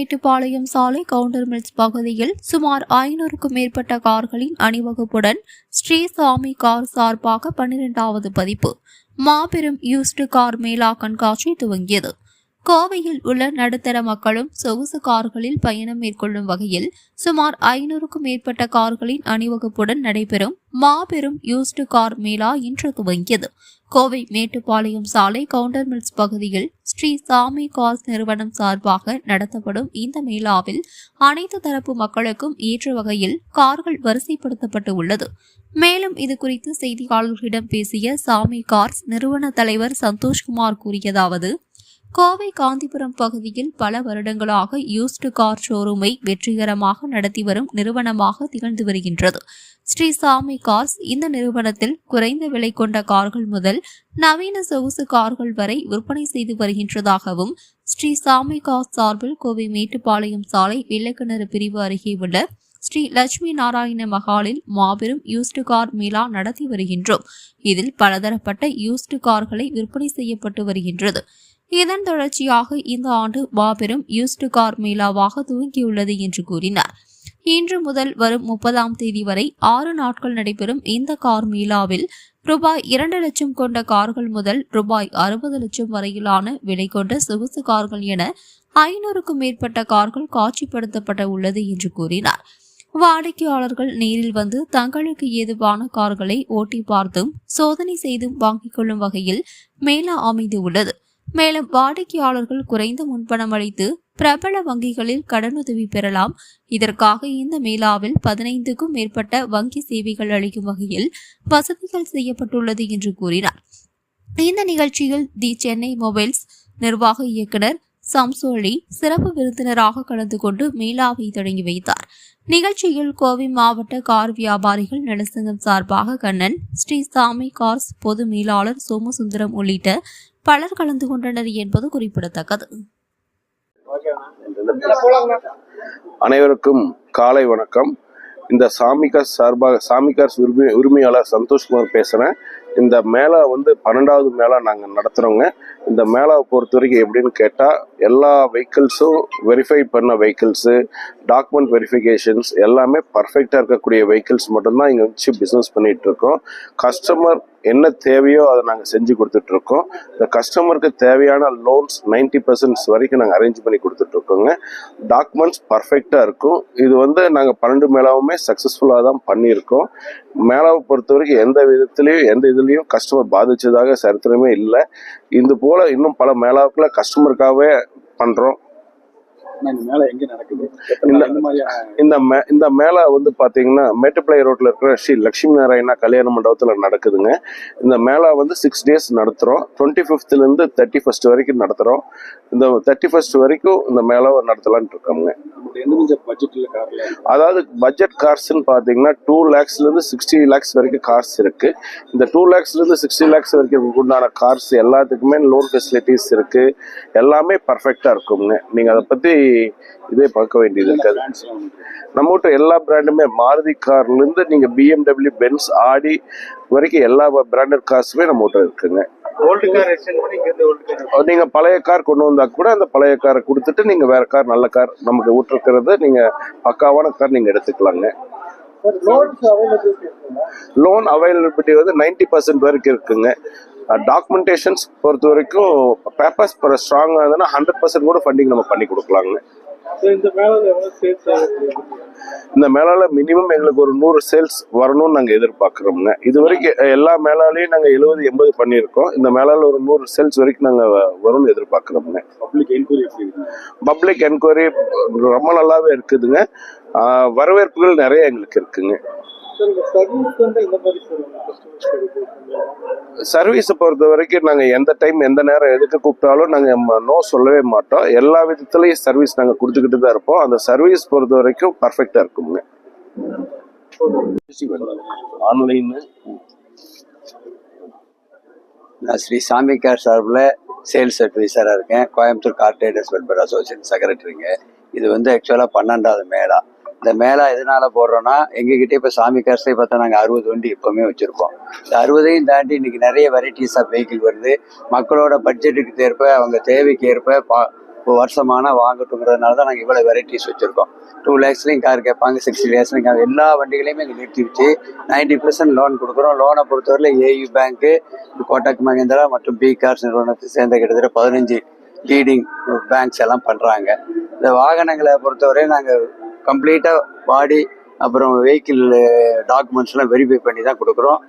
மேட்டுப்பாளையம் சாலை counter mills பகுதியில் சுமார் ஐநூறுக்கும் மேற்பட்ட கார்களின் அணிவகுப்புடன் ஸ்ரீசாமி கார் சார்பாக பன்னிரெண்டாவது பதிப்பு. மாபெரும் யூஸ்டு கார் மேளா கண்காட்சி துவங்கியது. கோவையில் உள்ள நடுத்தர மக்களும் சொகுசு கார்களில் பயணம் மேற்கொள்ளும் வகையில் சுமார் ஐநூறுக்கும் மேற்பட்ட கார்களின் அணிவகுப்புடன் நடைபெறும் மாபெரும் யூஸ்டு கார் மேளா இன்று துவங்கியது. கோவை மேட்டுப்பாளையம் சாலை கவுண்டர் மில்ஸ் பகுதியில் ஸ்ரீ சாமி கார்ஸ் நிறுவனம் சார்பாக நடத்தப்படும் இந்த மேளாவில் அனைத்து தரப்பு மக்களுக்கும் ஏற்ற வகையில் கார்கள் வரிசைப்படுத்தப்பட்டு உள்ளது. மேலும் இது குறித்து செய்தியாளர்களிடம் பேசிய சாமி கார்ஸ் நிறுவன தலைவர் சந்தோஷ்குமார் கூறியதாவது கோவை காந்திபுரம் பகுதியில் பல வருடங்களாக யூஸ்டு கார் ஷோரூமை வெற்றிகரமாக நடத்தி வரும் நிறுவனமாக திகழ்ந்து வருகின்றது. ஸ்ரீ சாமி கார்ஸ் இந்த நிறுவனத்தில் குறைந்த விலை கொண்ட கார்கள் முதல் நவீன சொகுசு கார்கள் வரை விற்பனை செய்து வருகின்றதாகவும் ஸ்ரீ சாமி கார்ஸ் சார்பில் கோவை மேட்டுப்பாளையம் சாலை வெள்ளக்கிணறு பிரிவு அருகே உள்ள ஸ்ரீ லட்சுமி நாராயண மகாலில் மாபெரும் யூஸ்டு கார் மேளா நடத்தி வருகின்றோம். இதில் பலதரப்பட்ட யூஸ்டு கார்களை விற்பனை செய்யப்பட்டு வருகின்றது. இதன் தொடர்ச்சியாக இந்த ஆண்டு மாபெரும் யூஸ்டு கார் மேளாவாக துவங்கியுள்ளது என்று கூறினார். இன்று முதல் வரும் முப்பதாம் தேதி வரை ஆறு நாட்கள் நடைபெறும் இந்த கார் மேளாவில் ரூபாய் இரண்டு லட்சம் கொண்ட கார்கள் முதல் ரூபாய் அறுபது லட்சம் வரையிலான விலை கொண்ட சொகுசு கார்கள் என ஐநூறுக்கும் மேற்பட்ட கார்கள் காட்சிப்படுத்தப்பட உள்ளது என்று கூறினார். வாடிக்கையாளர்கள் நேரில் வந்து தங்களுக்கு ஏதுவான கார்களை ஓட்டி பார்த்தும் சோதனை செய்தும் வாங்கிக் கொள்ளும் வகையில் மேலா அமைந்து உள்ளது மேலும் வாடிக்கையாளர்கள் குறைந்த முன்பணம் அளித்து பிரபல வங்கிகளில் கடனுதவி பெறலாம். இதற்காக இந்த மேளாவில் பதினைந்துக்கும் மேற்பட்ட வங்கி சேவைகள் அளிக்கும் வகையில் வசதிகள் செய்யப்பட்டுள்ளது என்று கூறினார். இந்த நிகழ்ச்சியில் தி சென்னை மொபைல்ஸ் நிர்வாக இயக்குனர் சம்சோலி சிறப்பு விருந்தினராக கலந்து கொண்டு மேளாவை தொடங்கி வைத்தார். நிகழ்ச்சியில் கோவை மாவட்ட கார் வியாபாரிகள் நலசங்கம் சார்பாக கண்ணன் ஸ்ரீ சாமி கார்ஸ் பொது மேலாளர் சோமசுந்தரம் உள்ளிட்ட பலர் கலந்து கொண்டனர் என்பது குறிப்பிடத்தக்கது. அனைவருக்கும் காலை வணக்கம். இந்த சாமிகாஸ் சார்பாக சாமிகாஸ் உரிமை உரிமையாளர் சந்தோஷ்குமார் பேசுகிறேன் இந்த மேளா வந்து பன்னெண்டாவது மேளா நாங்கள் நடத்துகிறோங்க இந்த மேளாவை பொறுத்த வரைக்கும் எப்படின்னு கேட்டால் எல்லா வெஹிக்கிள்ஸும் வெரிஃபை பண்ண வெஹிக்கிள்ஸு டாக்குமெண்ட் வெரிஃபிகேஷன்ஸ் எல்லாமே பர்ஃபெக்டாக இருக்கக்கூடிய வெஹிக்கிள்ஸ் மட்டும்தான் இங்கே வச்சு பிஸ்னஸ் பண்ணிகிட்டு இருக்கோம். கஸ்டமர் என்ன தேவையோ அதை நாங்கள் செஞ்சு கொடுத்துட்ருக்கோம். இந்த கஸ்டமருக்கு தேவையான லோன்ஸ் நைன்டி பர்சன்ட்ஸ் வரைக்கும் நாங்கள் அரேஞ்ச் பண்ணி கொடுத்துட்ருக்கோங்க. டாக்குமெண்ட்ஸ் பர்ஃபெக்டாக இருக்கும். இது வந்து நாங்கள் பன்னெண்டு மேலாவுமே சக்ஸஸ்ஃபுல்லாக தான் பண்ணியிருக்கோம். மேலாவை பொறுத்த வரைக்கும் எந்த விதத்துலேயும் எந்த இதுலேயும் கஸ்டமர் பாதிச்சதாக சரித்திரமே இல்லை. இது போல் இன்னும் பல மேலாவுக்குள்ள கஸ்டமருக்காகவே பண்ணுறோம் மேல எங்க நடக்குது? இந்த- மாதிரியான இந்த மே இந்த மேளா வந்து பார்த்தீங்கன்னா மேட்டுப்பிள்ளை ரோட்டில் இருக்கிற ஸ்ரீ லட்சுமி நாராயணா கல்யாண மண்டபத்தில் நடக்குதுங்க. இந்த மேளா வந்து சிக்ஸ் டேஸ் நடத்துகிறோம் டுவெண்ட்டி ஃபிஃப்த்லேருந்து தேர்ட்டி ஃபஸ்ட் வரைக்கும் நடத்துகிறோம் இந்த தேர்ட்டி ஃபஸ்ட் வரைக்கும் இந்த மேளாவை நடத்தலான்ட்டு இருக்கோங்க. அதாவது பட்ஜெட் கார்ஸ்ன்னு பார்த்தீங்கன்னா டூ லேக்ஸ்லேருந்து சிக்ஸ்டி லேக்ஸ் வரைக்கும் கார்ஸ் இருக்குது இந்த டூ லேக்ஸ்லேருந்து சிக்ஸ்டி லேக்ஸ் வரைக்கும் உண்டான கார்ஸ் எல்லாத்துக்குமே லோன் ஃபெசிலிட்டிஸ் இருக்குது எல்லாமே பர்ஃபெக்டாக இருக்குங்க. நீங்கள் அதை பற்றி இதே பார்க்க வேண்டியது இருக்காது. நம்மகிட்ட எல்லா பிராண்டுமே மாருதி கார்லேருந்து நீங்கள் பிஎம்டபிள்யூ பென்ஸ் ஆடி வரைக்கும் எல்லா பிராண்டட் கார்ஸுமே நம்மகிட்ட இருக்குங்க. நீங்க பழைய கார் கொண்டு வந்தா கூட அந்த பழைய காரை கொடுத்துட்டு நீங்க வேற கார் நல்ல கார் நமக்கு விட்டுருக்கிறது நீங்க பக்காவான கார் நீங்க எடுத்துக்கலாங்க. லோன் அவைலபிலிட்டி வந்து நைன்டி பர்சன்ட் வரைக்கும் இருக்குங்க. டாக்குமெண்டேஷன்ஸ் பொறுத்த வரைக்கும் பேப்பர்ஸ் ஸ்ட்ராங்காக இருந்ததுன்னா ஹண்ட்ரட் பர்சன்ட் கூட ஃபண்டிங் நம்ம பண்ணி கொடுக்கலாங்க. இந்த மேலால மினிமம் எங்களுக்கு ஒரு நூறு சேல்ஸ் வரணும்னு நாங்கள் எதிர்பார்க்குறோங்க இது வரைக்கும் எல்லா மேலாலையும் நாங்கள் எழுபது எண்பது பண்ணியிருக்கோம். இந்த மேலால ஒரு நூறு சேல்ஸ் வரைக்கும் நாங்கள் வரும்னு எதிர்பார்க்குறோங்க பப்ளிக் என்கொயரி பப்ளிக் என்கொயரி ரொம்ப நல்லாவே இருக்குதுங்க. வரவேற்புகள் நிறைய எங்களுக்கு இருக்குங்க. சர்வீஸ் பொறுத்த வரைக்கும் நாங்கள் எந்த டைம் எந்த நேரம் எதுக்கு கூப்பிட்டாலும் நாங்கள் நோ சொல்லவே மாட்டோம். எல்லா விதத்துலையும் சர்வீஸ் நாங்கள் கொடுத்துக்கிட்டு தான் இருப்போம். அந்த சர்வீஸ் பொறுத்த வரைக்கும் பர்ஃபெக்டாக இருக்குங்க. ஆன்லைன் நான் ஸ்ரீ சாமி கேர் சார்பில் சேல்ஸ் அட்வைசராக இருக்கேன். Coimbatore car traders welfare association செக்ரட்டரிங்க இது வந்து ஆக்சுவலாக பன்னெண்டாவது மேளா இந்த மேலா எதனால போடுறோன்னா எங்ககிட்ட இப்போ சாமி கார்ஸ்லேயே பார்த்தா நாங்கள் அறுபது வண்டி எப்போவுமே வச்சுருக்கோம் இந்த அறுபதையும் தாண்டி இன்னைக்கு நிறைய வெரைட்டிஸ் ஆஃப் வெஹிக்கிள் வருது. மக்களோட பட்ஜெட்டுக்கு ஏற்ப அவங்க தேவைக்கு ஏற்ப பா வருஷமான வாங்கட்டுங்கிறதுனால தான் நாங்கள் இவ்வளோ வெரைட்டிஸ் வச்சுருக்கோம். டூ லேக்ஸ்லையும் கார் கேட்பாங்க சிக்ஸ்டி லேக்ஸ்லையும் கார் எல்லா வண்டிகளையுமே இங்கே நிறுத்தி வச்சு நைன்டி பர்சன்ட் லோன் கொடுக்குறோம் லோனை பொறுத்தவரையில் ஏயு பேங்க்கு கோட்டக் மகேந்திரா மற்றும் பி கார்ஸ் நிறுவனத்தை சேர்ந்த கிட்டத்தட்ட பதினஞ்சு லீடிங் பேங்க்ஸ் எல்லாம் பண்ணுறாங்க இந்த வாகனங்களை பொறுத்தவரை நாங்கள் கம்ப்ளீட்டாக பாடி அப்புறம் வெஹிக்கிள் டாக்குமெண்ட்ஸ்லாம் வெரிஃபை பண்ணி தான் கொடுக்குறோம்.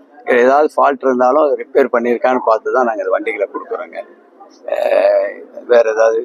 ஏதாவது ஃபால்ட் இருந்தாலும் ரிப்பேர் பண்ணியிருக்கான்னு பார்த்து தான் நாங்கள் வண்டிகளை கொடுக்குறோங்க. வேறு வேற ஏதாவது